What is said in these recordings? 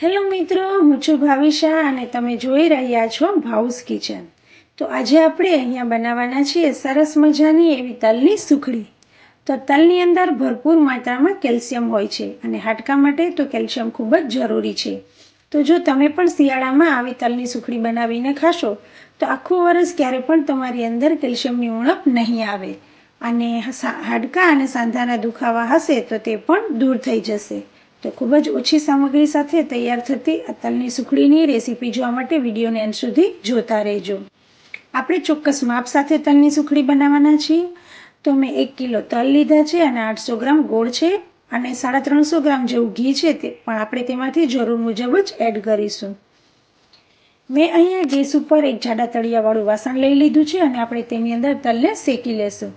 Hello મિત્રો, હું છું ભાવિશા અને તમે જોઈ રહ્યા છો ભાઉસ કિચન. તો આજે આપણે અહીંયા બનાવવાના છીએ સરસ મજાની એવી તલની સુખડી. તો તલની અંદર ભરપૂર માત્રામાં કેલ્શિયમ હોય છે અને હાડકા માટે તો કેલ્શિયમ ખૂબ જ જરૂરી છે. તો જો તમે પણ શિયાળામાં આવી તલની સુખડી બનાવીને ખાશો, તો આખું વરસ ક્યારે પણ તમારી અંદર કેલ્શિયમની ઉણપ નહીં આવે. અને હાડકા અને સાંધાના દુખાવા હશે તો તે પણ દૂર થઈ જશે. તો ખૂબ જ ઓછી સામગ્રી સાથે તૈયાર થતી આ તલની સુખડીની રેસીપી જોવા માટે વિડીયોને એન્ડ સુધી જોતા રહેજો. આપણે ચોક્કસ માપ સાથે તલની સુખડી બનાવવાના છીએ. તો મેં એક કિલો તલ લીધા છે અને આઠસો ગ્રામ ગોળ છે અને સાડા ત્રણસો ગ્રામ જેવું ઘી છે તે પણ આપણે તેમાંથી જરૂર મુજબ જ એડ કરીશું. મેં અહીંયા ગેસ ઉપર એક જાડા તળિયાવાળું વાસણ લઈ લીધું છે અને આપણે તેની અંદર તલને શેકી લેશું.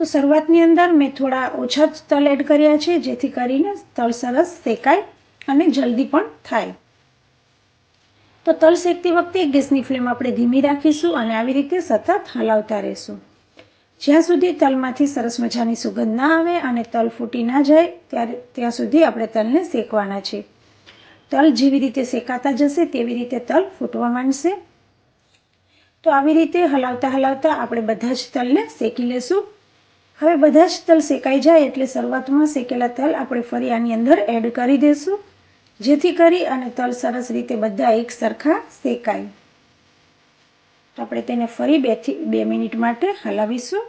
તો શરૂઆતની અંદર મેં થોડા ઓછા જ તલ એડ કર્યા છે, જેથી કરીને તલ સરસ શેકાય અને જલ્દી પણ થાય. તો તલ શેકતી વખતે ગેસની ફ્લેમ આપણે ધીમી રાખીશું અને આવી રીતે સતત હલાવતા રહીશું. જ્યાં સુધી તલમાંથી સરસ મજાની સુગંધ ના આવે અને તલ ફૂટી ના જાય, ત્યારે ત્યાં સુધી આપણે તલને શેકવાના છે. તલ જેવી રીતે શેકાતા જશે, તેવી રીતે તલ ફૂટવા માંડશે. તો આવી રીતે હલાવતા હલાવતા આપણે બધા જ તલને શેકી લેશું. હવે બધા જ તલ શેકાઈ જાય એટલે શરૂઆતમાં શેકેલા તલ આપણે ફરી આની અંદર એડ કરી દઈશું જેથી કરી અને તલ સરસ રીતે બધા એક સરખા શેકાય. આપણે તેને ફરી બેથી બે મિનિટ માટે હલાવીશું.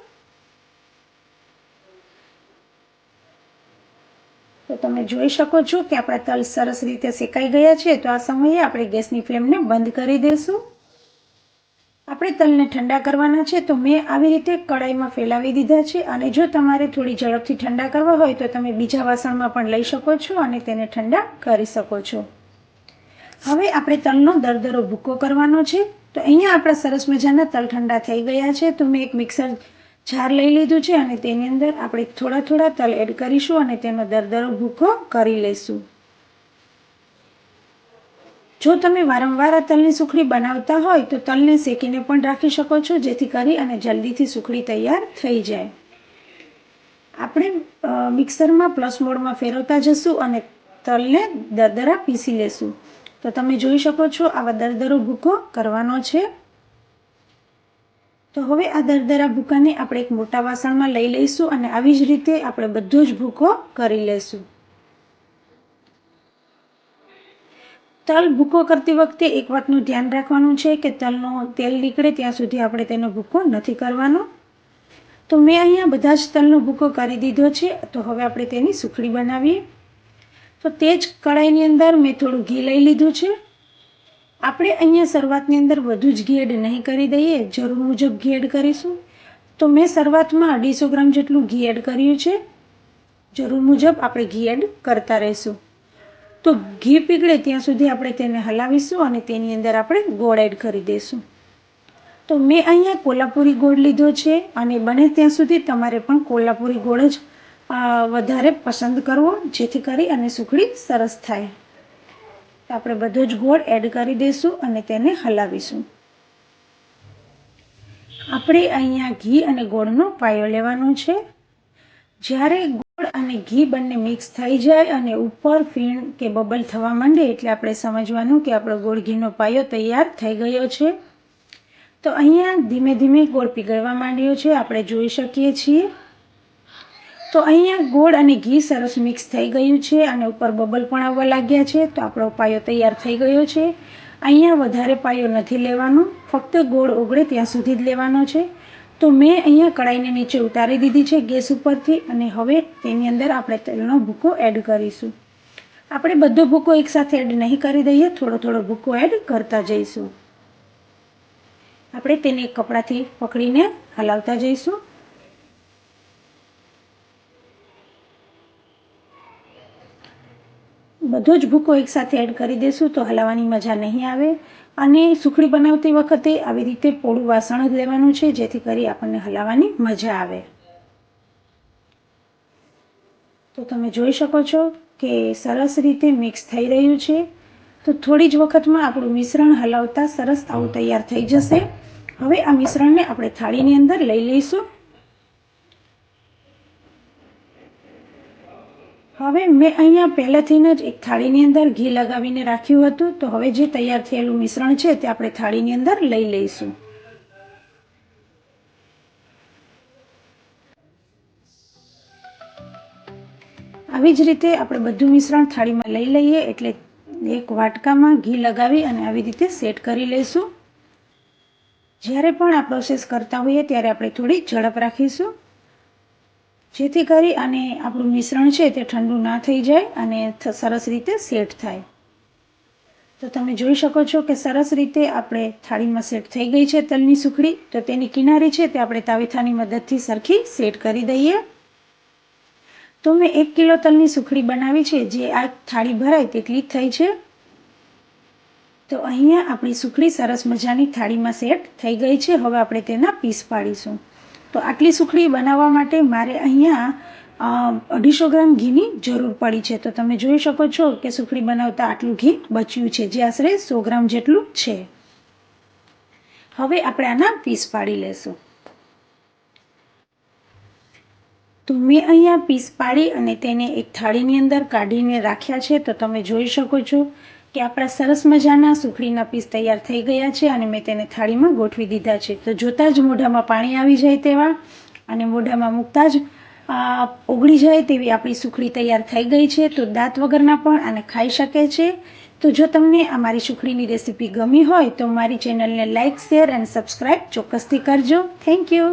તો તમે જોઈ શકો છો કે આપણા તલ સરસ રીતે શેકાઈ ગયા છે. તો આ સમયે આપણે ગેસની ફ્લેમને બંધ કરી દઈશું આપણે તલને ઠંડા કરવાના છે, તો મેં આવી રીતે કડાઈમાં ફેલાવી દીધા છે અને જો તમારે થોડી ઝડપથી ઠંડા કરવા હોય તો તમે બીજા વાસણમાં પણ લઈ શકો છો અને તેને ઠંડા કરી શકો છો. હવે આપણે તલનો દરદરો ભૂકો કરવાનો છે, તો અહીંયા આપણા સરસ મજાના તલ ઠંડા થઈ ગયા છે, તો મેં એક મિક્સર જાર લઈ લીધું છે અને તેની અંદર આપણે થોડા થોડા તલ એડ કરીશું અને તેનો દરદરો ભૂકો કરી લઈશું જો તમે વારંવાર આ તલની સુખડી બનાવતા હોય, તો તલને શેકીને પણ રાખી શકો છો, જેથી કરી અને જલ્દીથી સુખડી તૈયાર થઈ જાય. આપણે મિક્સરમાં પ્લસ મોડમાં ફેરવતા જશું અને તલને દરદરા પીસી લેશું. તો તમે જોઈ શકો છો, આવા દરદરો ભૂકો કરવાનો છે. તો હવે આ દરદરા ભૂકાને આપણે એક મોટા વાસણમાં લઈ લઈશું અને આવી જ રીતે આપણે બધો જ ભૂકો કરી લઈશું તલ ભૂકો કરતી વખતે એક વાતનું ધ્યાન રાખવાનું છે કે તલનો તેલ નીકળે ત્યાં સુધી આપણે તેનો ભૂકો નથી કરવાનો. તો મેં અહીંયા બધા જ તલનો ભૂકો કરી દીધો છે. તો હવે આપણે તેની સુખડી બનાવીએ. તો તે જ કળાઈની અંદર મેં થોડું ઘી લઈ લીધું છે. આપણે અહીંયા શરૂઆતની અંદર વધુ જ ઘી એડ નહીં કરી દઈએ. જરૂર મુજબ ઘી એડ કરીશું. તો મેં શરૂઆતમાં અઢીસો ગ્રામ જેટલું ઘી એડ કર્યું છે. જરૂર મુજબ આપણે ઘી એડ કરતા રહીશું. તો ઘી પીગળે ત્યાં સુધી આપણે તેને હલાવીશું અને તેની અંદર આપણે ગોળ એડ કરી દઈશું. તો મેં અહીંયા કોલ્હાપુરી ગોળ લીધો છે અને બને ત્યાં સુધી તમારે પણ કોલ્હાપુરી ગોળ જ વધારે પસંદ કરવો, જેથી કરી અને સુખડી સરસ થાય. આપણે બધો જ ગોળ એડ કરી દઈશું અને તેને હલાવીશું. આપણે અહીંયા ઘી અને ગોળનો પાયો લેવાનો છે. જ્યારે ગોળ અને ઘી બંને મિક્સ થઈ જાય અને ઉપર ફીણ કે બબલ થવા માંડે એટલે આપણે સમજવાનું કે આપણો ગોળ ઘીનો પાયો તૈયાર થઈ ગયો છે. તો અહીંયા ધીમે ધીમે ગોળ પીગળવા માંડ્યો છે. આપણે જોઈ શકીએ છીએ. તો અહીંયા ગોળ અને ઘી સરસ મિક્સ થઈ ગયું છે અને ઉપર બબલ પણ આવવા લાગ્યા છે. તો આપણો પાયો તૈયાર થઈ ગયો છે. અહીંયા વધારે પાયો નથી લેવાનો. ફક્ત ગોળ ઓગળે ત્યાં સુધી જ લેવાનો છે. તો મેં અહીંયા કડાઈને નીચે ઉતારી દીધી છે ગેસ ઉપરથી અને હવે તેની અંદર આપણે તેલનો ભૂકો એડ કરીશું. આપણે બધો ભૂકો એકસાથે એડ નહીં કરી દઈએ, થોડો થોડો ભૂકો એડ કરતા જઈશું. આપણે તેને કપડાથી પકડીને હલાવતા જઈશું. બધો જ ભૂકો એકસાથે એડ કરી દઈશું તો હલાવવાની મજા નહીં આવે. અને સુખડી બનાવતી વખતે આવી રીતે પોળું વાસણ જ લેવાનું છે, જેથી કરી આપણને હલાવવાની મજા આવે. તો તમે જોઈ શકો છો કે સરસ રીતે મિક્સ થઈ રહ્યું છે. તો થોડી જ વખતમાં આપણું મિશ્રણ હલાવતા સરસ આવું તૈયાર થઈ જશે. હવે આ મિશ્રણને આપણે થાળીની અંદર લઈ લઈશું. હવે મેં અહીંયા પહેલાંથી જ એક થાળીની અંદર ઘી લગાવીને રાખ્યું હતું. તો હવે જે તૈયાર થયેલું મિશ્રણ છે તે આપણે થાળીની અંદર લઈ લઈશું. આવી જ રીતે આપણે બધું મિશ્રણ થાળીમાં લઈ લઈએ એટલે એક વાટકામાં ઘી લગાવી અને આવી રીતે સેટ કરી લઈશું. જ્યારે પણ આ પ્રોસેસ કરતા હોઈએ ત્યારે આપણે થોડી ઝડપ રાખીશું. જેથી કરી અને આપણું મિશ્રણ છે તે ઠંડુ ના થઈ જાય અને સરસ રીતે સેટ થાય. તો તમે જોઈ શકો છો કે સરસ રીતે આપણે થાળીમાં સેટ થઈ ગઈ છે તલની સુખડી. તો તેની કિનારી છે તે આપણે તાવેથાની મદદથી સરખી સેટ કરી દઈએ. તો મેં એક કિલો તલની સુખડી બનાવી છે. જે આ થાળી ભરાય તેટલી જ થઈ છે. તો અહીંયા આપણી સુખડી સરસ મજાની થાળીમાં સેટ થઈ ગઈ છે. હવે આપણે તેના પીસ પાડીશું. તો આટલી સુખડી બનાવવા માટે મારે અહીંયા અઢીસો ગ્રામ ઘીની જરૂર પડી છે. તો તમે જોઈ શકો છો કે સુખડી બનાવતા આટલું ઘી બચ્યું છે. જે આશરે સો ગ્રામ જેટલું છે. હવે આપણે આના પીસ પાડી લેશું. તો મેં અહીંયા પીસ પાડી અને તેને એક થાળીની અંદર કાઢીને રાખ્યા છે. તો તમે જોઈ શકો છો કે આપણા સરસ મજાના સુખડીના પીસ તૈયાર થઈ ગયા છે અને મેં તેને થાળીમાં ગોઠવી દીધા છે. તો જોતાં જ મોઢામાં પાણી આવી જાય તેવા અને મોઢામાં મૂકતા જ ઓગળી જાય તેવી આપણી સુખડી તૈયાર થઈ ગઈ છે. તો દાંત વગરના પણ આને ખાઈ શકે છે. તો જો તમને આ મારી સુખડીની રેસીપી ગમી હોય તો મારી ચેનલને લાઇક શેર અને સબસ્ક્રાઈબ ચોક્કસથી કરજો. Thank you.